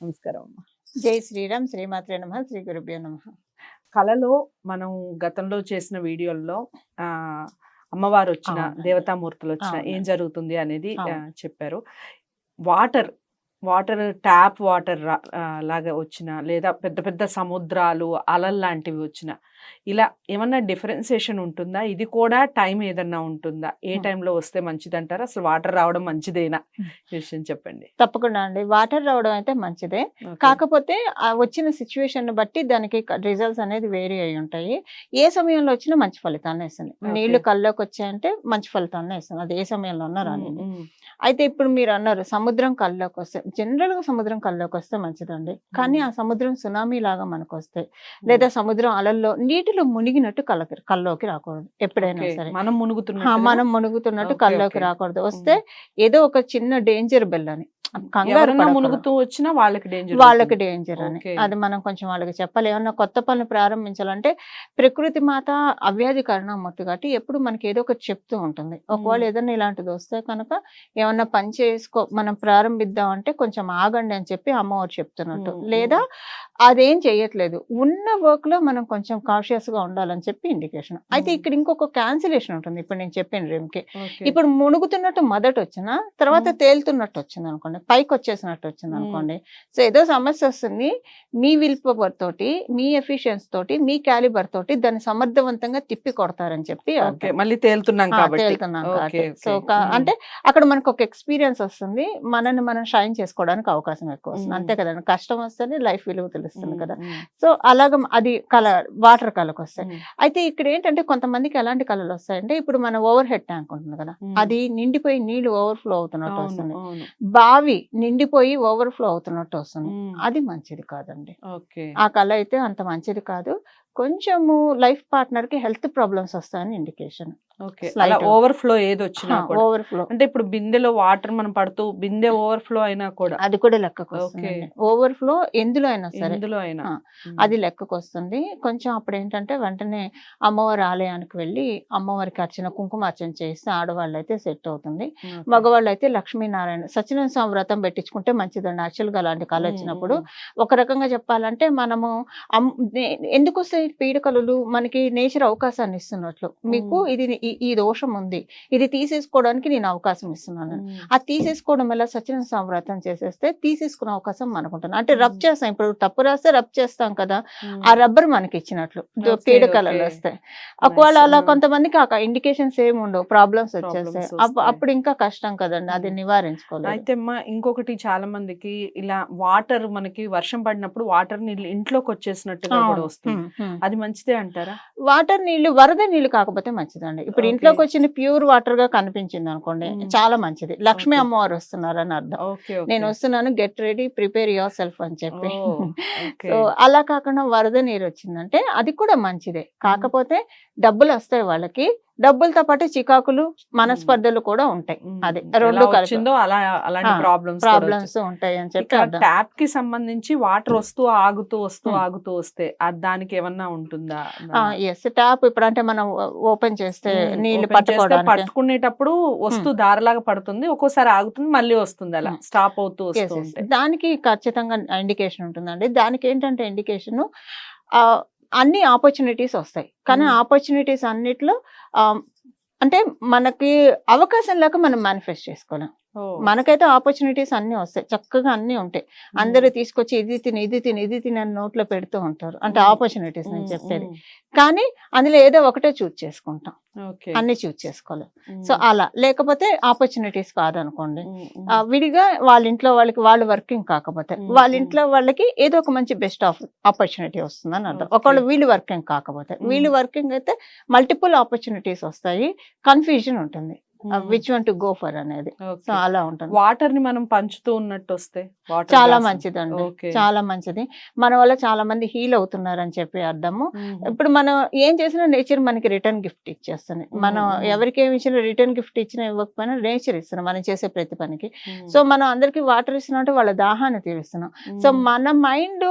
నమస్కారం అమ్మా జై శ్రీరామ్ శ్రీమాత్రే నమ శ్రీ గురుభ్యో నమ కళలో మనం గతంలో చేసిన వీడియోల్లో ఆ అమ్మవారు వచ్చిన. దేవతామూర్తులు వచ్చిన. ఏం జరుగుతుంది అనేది. చెప్పారు వాటర్ వాటర్ ట్యాప్ వాటర్ లాగా వచ్చిన లేదా పెద్ద పెద్ద సముద్రాలు అలల్ లాంటివి వచ్చిన ఇలా ఏమన్నా డిఫరెన్సియేషన్ ఉంటుందా? ఇది కూడా టైం ఏదన్నా ఉంటుందా? ఏ. టైంలో వస్తే మంచిది అంటారా అసలు వాటర్ రావడం మంచిదేనా? విషయం చెప్పండి. తప్పకుండా అండి. వాటర్ రావడం అయితే మంచిదే. కాకపోతే వచ్చిన సిచ్యువేషన్ బట్టి దానికి రిజల్ట్స్ అనేది వేరీ అయి ఉంటాయి. ఏ సమయంలో వచ్చినా మంచి ఫలితాన్ని ఇస్తుంది Okay. నీళ్ళు కల్లోకి వచ్చాయంటే మంచి ఫలితాన్ని ఇస్తుంది అది ఏ సమయంలో ఉన్నారు అయితే ఇప్పుడు మీరు అన్నారు సముద్రం కల్లోకి వస్తే జనరల్గా సముద్రం కల్లోకి వస్తే మంచిదండి కానీ. ఆ సముద్రం సునామీ లాగా మనకు వస్తాయి లేదా సముద్రం అలల్లో నీటిలో మునిగినట్టు కళ్ళకి కల్లోకి రాకూడదు ఎప్పుడైనా. సరే మనం ఆ, మునుగుతున్నట్టుగా? మనం మునుగుతున్నట్టు okay. రాకూడదు వస్తే ఏదో ఒక చిన్న డేంజర్ బెల్ అని కంగారు ఎవరన్నా పడకూడదు. మునుగుతూ వచ్చినా వాళ్ళకి డేంజర్ వాళ్ళకి డేంజర్ అని. అది మనం కొంచెం వాళ్ళకి చెప్పాలి. ఏమన్నా కొత్త పనులు ప్రారంభించాలంటే ప్రకృతి మాత అవ్యాధి కరుణామూర్తి కాబట్టి ఎప్పుడు మనకి ఏదో ఒకటి చెప్తూ ఉంటుంది. ఒకవేళ ఏదైనా ఇలాంటిది వస్తే కనుక ఏమన్నా పని చేసుకో మనం ప్రారంభిద్దాం అంటే కొంచెం ఆగండి అని చెప్పి అమ్మవారు చెప్తున్నట్టు. లేదా అదేం చేయట్లేదు ఉన్న వర్క్లో మనం కొంచెం కాషియస్గా ఉండాలని చెప్పి ఇండికేషన్ అయితే Mm. ఇక్కడ ఇంకొక క్యాన్సిలేషన్ ఉంటుంది ఇప్పుడు నేను చెప్పిన రేమ్కి ఇప్పుడు మునుగుతున్నట్టు మొదట వచ్చిన తర్వాత మ్మ్. తేలుతున్నట్టు వచ్చింది అనుకోండి పైకి వచ్చేసినట్టు వచ్చింది మ్మ్. అనుకోండి సో ఏదో సమస్య వస్తుంది మీ విల్ పవర్ తోటి మీ ఎఫిషియన్స్ తోటి మీ క్యాలిబర్ తోటి దాన్ని సమర్థవంతంగా తిప్పి కొడతారని చెప్పి. మళ్ళీ తేలుతున్నాం తేలుతున్నాం. సో. అంటే అక్కడ మనకు ఒక ఎక్స్పీరియన్స్ వస్తుంది మనల్ని మనం షైన్ చేసుకోవడానికి అవకాశం ఎక్కువ వస్తుంది. అంతే కదండి కష్టం వస్తేనే లైఫ్ విలువ తెలుస్తుంది ఉమ్, కదా. సో అలాగ అది కలర్ వాటర్ కలర్కి వస్తాయి అయితే ఇక్కడ ఏంటంటే కొంతమందికి ఎలాంటి కళలు వస్తాయంటే ఇప్పుడు మన ఓవర్ హెడ్ ట్యాంక్ ఉంటుంది కదా. అది నిండిపోయి నీళ్ళు ఓవర్ఫ్లో అవుతున్నట్టు వస్తుంది. బావి నిండిపోయి ఓవర్ఫ్లో అవుతున్నట్టు వస్తుంది. అది మంచిది కాదండి. ఆ కళ అయితే అంత మంచిది కాదు. కొంచెము లైఫ్ పార్ట్నర్కి హెల్త్ ప్రాబ్లమ్స్ వస్తాయని ఇండికేషన్. ఓకే. slight. అలా ఓవర్ఫ్లో ఏది వచ్చినా ఓవర్ఫ్లో అంటే ఇప్పుడు బిందెలో వాటర్ మనం పడుతూ బిందె ఓవర్ఫ్లో అయినా కూడా. అది కూడా లెక్కకు. వస్తుంది ఓవర్ఫ్లో ఎందులో అయినా సరే. ఎందులో అయినా. అది లెక్కకు వస్తుంది. కొంచెం అప్పుడు ఏంటంటే వెంటనే అమ్మవారి ఆలయానికి వెళ్ళి అమ్మవారికి అర్చన కుంకుమార్చన చేస్తే ఆడవాళ్ళు అయితే సెట్ అవుతుంది. మగవాళ్ళు అయితే లక్ష్మీనారాయణ సత్యనారాయణ స్వామి వ్రతం పెట్టించుకుంటే మంచిదండి. యాక్చువల్గా అలాంటి కళ వచ్చినప్పుడు ఒక రకంగా చెప్పాలంటే మనము ఎందుకు వస్తాయి పీడకలు మనకి నేచర్ అవకాశాన్ని ఇస్తున్నట్లు. మీకు. ఇది ఈ- ఈ దోషం ఉంది. ఇది తీసేసుకోవడానికి నేను అవకాశం ఇస్తున్నాను. అది తీసేసుకోవడం వల్ల స్వామి వ్రతం చేసేస్తే తీసేసుకునే అవకాశం మనకు ఉంటుంది అంటే రబ్. చేస్తాం. ఇప్పుడు తప్పు రాస్తే రబ్ చేస్తాం కదా. ఆ రబ్బర్ మనకి ఇచ్చినట్లు పీడకలలు ఓకే. వస్తాయి ఒకవేళ. అలా. కొంతమందికి ఆ ఇండికేషన్స్ ఏమి ఉండవు. ప్రాబ్లమ్స్ వచ్చేస్తాయి. అప్పుడు ఇంకా కష్టం కదండి. అది మ్మ్. నివారించుకోలేదు అయితే అమ్మా ఇంకొకటి చాలా మందికి ఇలా వాటర్ మనకి వర్షం పడినప్పుడు వాటర్ నీళ్ళు ఇంట్లోకి వచ్చేసినట్టుగా కూడా వస్తుంది. అది మంచిదే అంటారా? వాటర్ నీళ్ళు వరద నీళ్ళు కాకపోతే మంచిదండి. ఇప్పుడు Okay. ఇంట్లోకి వచ్చిన ప్యూర్ వాటర్గా కనిపించింది అనుకోండి. చాలా మంచిది లక్ష్మీ. అమ్మవారు వస్తున్నారు అని అర్థం. నేను వస్తున్నాను get ready prepare yourself అని చెప్పి. సో అలా కాకుండా వరద నీరు వచ్చిందంటే అది కూడా మంచిదే కాకపోతే డబ్బులు వస్తాయి వాళ్ళకి డబ్బులతో పాటు చికాకులు మనస్పర్ధలు కూడా ఉంటాయి. అది రెండు వచ్చిందో అలా అలాంటి ప్రాబ్లమ్స్ ప్రాబ్లమ్స్ ఉంటాయి అని చెప్పి ట్యాప్కి సంబంధించి వాటర్ వస్తూ ఆగుతూ వస్తూ. ఆగుతూ వస్తే దానికి ఏమన్నా ఉంటుందా? ఎస్ ట్యాప్ ఇప్పుడు అంటే మనం ఓపెన్ చేస్తే నీళ్ళు పట్టుకోవడానికి. పట్టుకునేటప్పుడు వస్తూ దారిలాగా పడుతుంది ఒక్కోసారి ఆగుతుంది మళ్ళీ వస్తుంది అలా. స్టాప్ అవుతూ Yes, వస్తూ yes. ఉంటాయి దానికి ఖచ్చితంగా ఇండికేషన్ ఉంటుందండి. దానికి ఏంటంటే ఇండికేషన్ అన్ని ఆపర్చునిటీస్ వస్తాయి. కానీ. ఆపర్చునిటీస్ అన్నిట్లో అంటే మనకి అవకాశం లేక మనం మేనిఫెస్ట్ చేసుకోలేం. మనకైతే ఆపర్చునిటీస్ అన్ని వస్తాయి. చక్కగా అన్ని ఉంటాయి. అందరూ తీసుకొచ్చి ఇది తిని ఇది తిని ఇది తిని అని నోట్లో పెడుతూ ఉంటారు. అంటే. ఆపర్చునిటీస్ నేను చెప్పేది. కానీ అందులో ఏదో ఒకటే చూజ్ చేసుకుంటాం. అన్ని చూజ్ చేసుకోలేం. ఉమ్, సో అలా. లేకపోతే ఆపర్చునిటీస్ కాదనుకోండి. విడిగా వాళ్ళ ఇంట్లో వాళ్ళకి వాళ్ళు వర్కింగ్ కాకపోతే వాళ్ళ. ఇంట్లో వాళ్ళకి ఏదో ఒక మంచి బెస్ట్ ఆఫ్ ఆపర్చునిటీ వస్తుందని అర్థం. ఒకవేళ వీళ్ళు వర్కింగ్ కాకపోతే. వీళ్ళు వర్కింగ్ అయితే మల్టిపుల్ ఆపర్చునిటీస్ వస్తాయి. కన్ఫ్యూజన్ ఉంటుంది. Which one to go for అనేది. సో అలా ఉంటుంది. వాటర్ని మనం పంచుతూ ఉన్నట్టు వస్తే చాలా మంచిదండి. చాలా మంచిది. మన వల్ల చాలా మంది హీల్ అవుతున్నారని చెప్పి అర్థము. ఉమ్, ఇప్పుడు మనం ఏం చేసినా నేచర్ మనకి రిటర్న్ గిఫ్ట్ ఇచ్చేస్తుంది. మనం మ్మ్. ఎవరికి ఏమి ఇచ్చినా రిటర్న్ గిఫ్ట్ ఇచ్చినా ఇవ్వకపోయినా నేచర్ ఇస్తున్నాం మనం చేసే ప్రతి పనికి. సో మనం అందరికి వాటర్ ఇస్తున్నాం అంటే వాళ్ళ దాహాన్ని తీరుస్తున్నాం. సో మన mind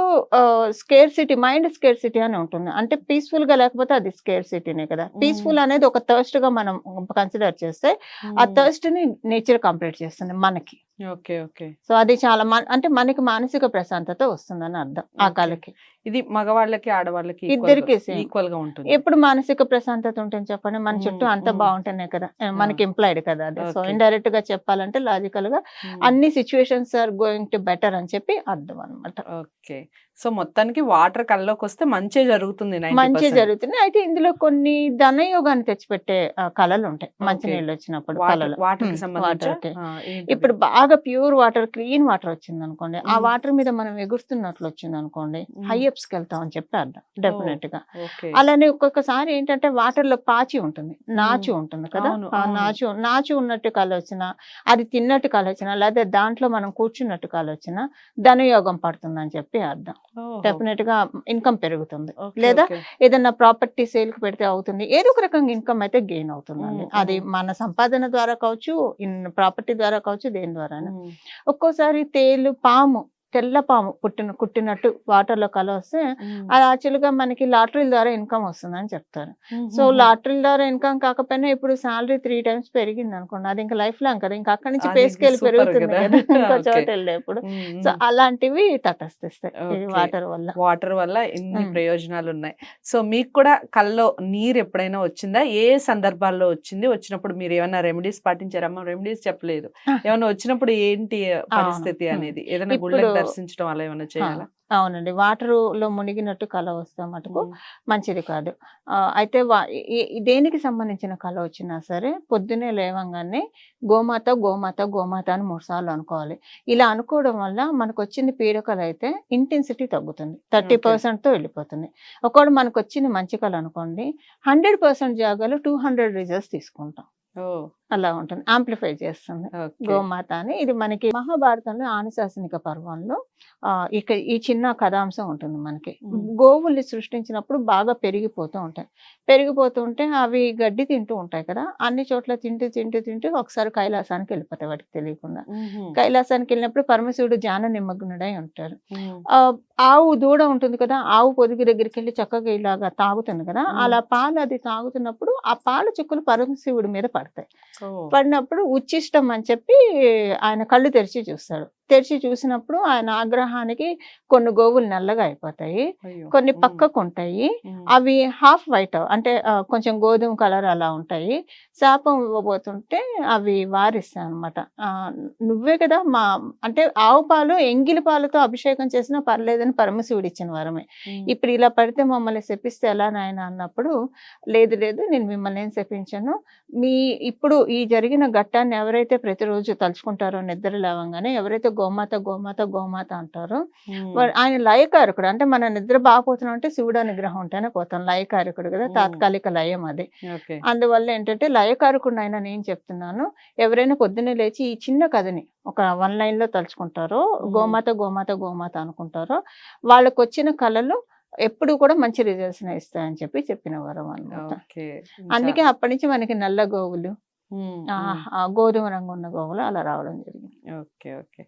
scare city mind scare city అని ఉంటుంది. అంటే పీస్ఫుల్గా లేకపోతే అది స్కేర్ సిటీనే కదా. పీస్ఫుల్ అనేది ఒక థర్స్ట్గా మనం కన్సిడర్ చేస్తే ఆ థర్స్ట్ని నేచర్ కంప్లీట్ చేస్తుంది మనకి ఓకే ఓకే సో అది చాలా అంటే మనకి మానసిక ప్రశాంతత వస్తుందని అర్థం ఆ. కళకి ఇది మగవాళ్ళకి ఆడవాళ్ళకి ఇద్దరికి. ఈక్వల్గా ఉంటుంది ఎప్పుడు మానసిక ప్రశాంతత ఉంటుంది చెప్పండి మన చుట్టూ అంతా. బాగుంటేనే కదా మనకి ఇంప్లాయిడ్ కదా అది సో. ఇండైరెక్ట్గా చెప్పాలంటే లాజికల్గా. అన్ని situations are going to better అని చెప్పి అర్థం అనమాట ఓకే సో మొత్తానికి వాటర్ కల్లోకి వస్తే మంచి జరుగుతుంది 90%. మంచి జరుగుతుంది అయితే ఇందులో కొన్ని ధనయోగాన్ని తెచ్చిపెట్టే కళలు ఉంటాయి మంచి. నీళ్ళు వచ్చినప్పుడు వాటర్ కళలు. ఇప్పుడు బాగా ప్యూర్ వాటర్ క్లీన్ వాటర్ వచ్చింది అనుకోండి ఆ. వాటర్ మీద మనం ఎగురుతున్నట్లు వచ్చింది అనుకోండి మ్మ్. హై అప్స్కి వెళ్తాం అని చెప్పి అర్థం డెఫినెట్గా అలానే ఒక్కొక్కసారి ఏంటంటే వాటర్లో పాచి ఉంటుంది నాచు ఉంటుంది కదా. నాచు నాచు ఉన్నట్టు కళ వచ్చినా అది తిన్నట్టు కళ వచ్చినా లేదా దాంట్లో మనం కూర్చున్నట్టు కళ వచ్చినా ధనయోగం పడుతుందని చెప్పి అర్థం డెఫినెట్గా ఇన్కమ్ పెరుగుతుంది. లేదా ఏదైనా ప్రాపర్టీ సేల్కి పెడితే అవుతుంది. ఏదో ఒక రకంగా ఇన్కమ్ అయితే గెయిన్ అవుతుందండి. మ్మ్, అది. మన సంపాదన ద్వారా కావచ్చు ఇన్ ప్రాపర్టీ ద్వారా కావచ్చు దేని ద్వారా ఒక్కోసారి తేలు పాము తెల్ల పాము పుట్టిన కుట్టినట్టు వాటర్లో కల వస్తే అది యాక్చువల్గా మనకి లాటరీల ద్వారా ఇన్కమ్ వస్తుందని చెప్తారు. సో లాటరీల ద్వారా ఇన్కమ్ కాకపోయినా ఇప్పుడు సాలరీ త్రీ టైమ్స్ పెరిగింది అనుకోండి. అది ఇంకా లైఫ్ లాంగ్ కదా. ఇంకా అక్కడి నుంచి పే స్కేల్ పెరుగుతుంది కదా. ఇంకో. చోట వెళ్ళేప్పుడు సో అలాంటివి తటస్థిస్తాయి. వాటర్ వల్ల. వాటర్ వల్ల ఎన్ని. ప్రయోజనాలు ఉన్నాయి సో మీకు కూడా కల్లో నీరు ఎప్పుడైనా వచ్చిందా? ఏ సందర్భాల్లో వచ్చింది? వచ్చినప్పుడు మీరు ఏమైనా రెమెడీస్ పాటించారమ్మా? రెమెడీస్ చెప్పలేదు. ఏమైనా వచ్చినప్పుడు ఏంటి పరిస్థితి. అనేది? ఏదైనా గుళ్ళకి దర్శించడం అలా ఏమైనా చేయాలా? అవునండి. వాటర్లో మునిగినట్టు కళ వస్తే మటుకు. మంచిది కాదు. అయితే దేనికి సంబంధించిన కళ వచ్చినా సరే పొద్దునే లేవంగానే గోమాత గోమాత గోమాత అని మూడు సార్లు అనుకోవాలి. ఇలా అనుకోవడం వల్ల మనకు వచ్చిన పీడకలు అయితే ఇంటెన్సిటీ తగ్గుతుంది. థర్టీ. తో వెళ్ళిపోతుంది. ఒకవేళ మనకు వచ్చిన మంచి కళ అనుకోండి హండ్రెడ్ పర్సెంట్ జాగాలో టూ హండ్రెడ్ రిజల్ట్స్ తీసుకుంటాం. అలా ఉంటుంది. ఆంప్లిఫై చేస్తుంది. గోమాత అని. ఇది మనకి మహాభారతంలో ఆనుశాసనిక పర్వంలో ఆ ఇక ఈ చిన్న కథాంశం ఉంటుంది మనకి. గోవుల్ని సృష్టించినప్పుడు బాగా పెరిగిపోతూ ఉంటాయి. పెరిగిపోతూ ఉంటే అవి గడ్డి తింటూ ఉంటాయి కదా. అన్ని చోట్ల తింటూ తింటూ తింటూ ఒకసారి కైలాసానికి వెళ్ళిపోతాయి వాటికి తెలియకుండా. కైలాసానికి వెళ్ళినప్పుడు పరమశివుడు ధ్యాన నిమగ్నుడై ఉంటారు. ఆవు దూడ ఉంటుంది కదా. ఆవు పొదుగు దగ్గరికి వెళ్ళి చక్కగా ఇలాగా తాగుతుంది కదా. అలా పాలు అది తాగుతున్నప్పుడు ఆ పాల చుక్కలు పరమశివుడి మీద పడతాయి. పడినప్పుడు ఉచ్చిష్టం అని చెప్పి ఆయన కళ్ళు తెరిచి చూస్తాడు. తెరిచి చూసినప్పుడు ఆయన ఆగ్రహానికి కొన్ని గోవులు నల్లగా అయిపోతాయి. కొన్ని. పక్కకు ఉంటాయి. అవి హాఫ్ వైట్ అంటే కొంచెం గోధుమ కలర్ అలా ఉంటాయి శాపం ఇవ్వబోతుంటే అవి వారిస్తాయి అనమాట నువ్వే కదా మా అంటే ఆవు పాలు ఎంగిలి పాలతో అభిషేకం చేసినా పర్లేదని పరమశివుడు ఇచ్చిన వరమే. ఇప్పుడు ఇలా పడితే మమ్మల్ని శపిస్తే ఎలా నాయన అన్నప్పుడు లేదు లేదు నేను మిమ్మల్ని ఏం శపించాను మీ ఇప్పుడు ఈ జరిగిన ఘట్టాన్ని ఎవరైతే ప్రతిరోజు తలుచుకుంటారో నిద్ర లేవంగానే ఎవరైతే గోమాత గోమాత గోమాత అంటారో. ఆయన లయకారకుడు అంటే మన నిద్ర బాగుపోతున్నాం అంటే శివుడు అనుగ్రహం ఉంటేనే పోతాం లయకారకుడు కదా. తాత్కాలిక లయం అది. అందువల్ల ఏంటంటే లయకారకుడు అయినా నేను చెప్తున్నాను ఎవరైనా పొద్దున్నే లేచి ఈ చిన్న కథని ఒక వన్ లైన్లో తలుచుకుంటారో. గోమాత గోమాత గోమాత అనుకుంటారో వాళ్ళకు వచ్చిన కళలు ఎప్పుడు కూడా మంచి రిజల్ట్స్ ఇస్తాయని చెప్పి చెప్పిన వరం అనమాట అందుకే అప్పటి నుంచి మనకి నల్ల గోవులు గోధుమ రంగు ఉన్న గోవులు అలా రావడం జరిగింది. ఓకే. ఓకే.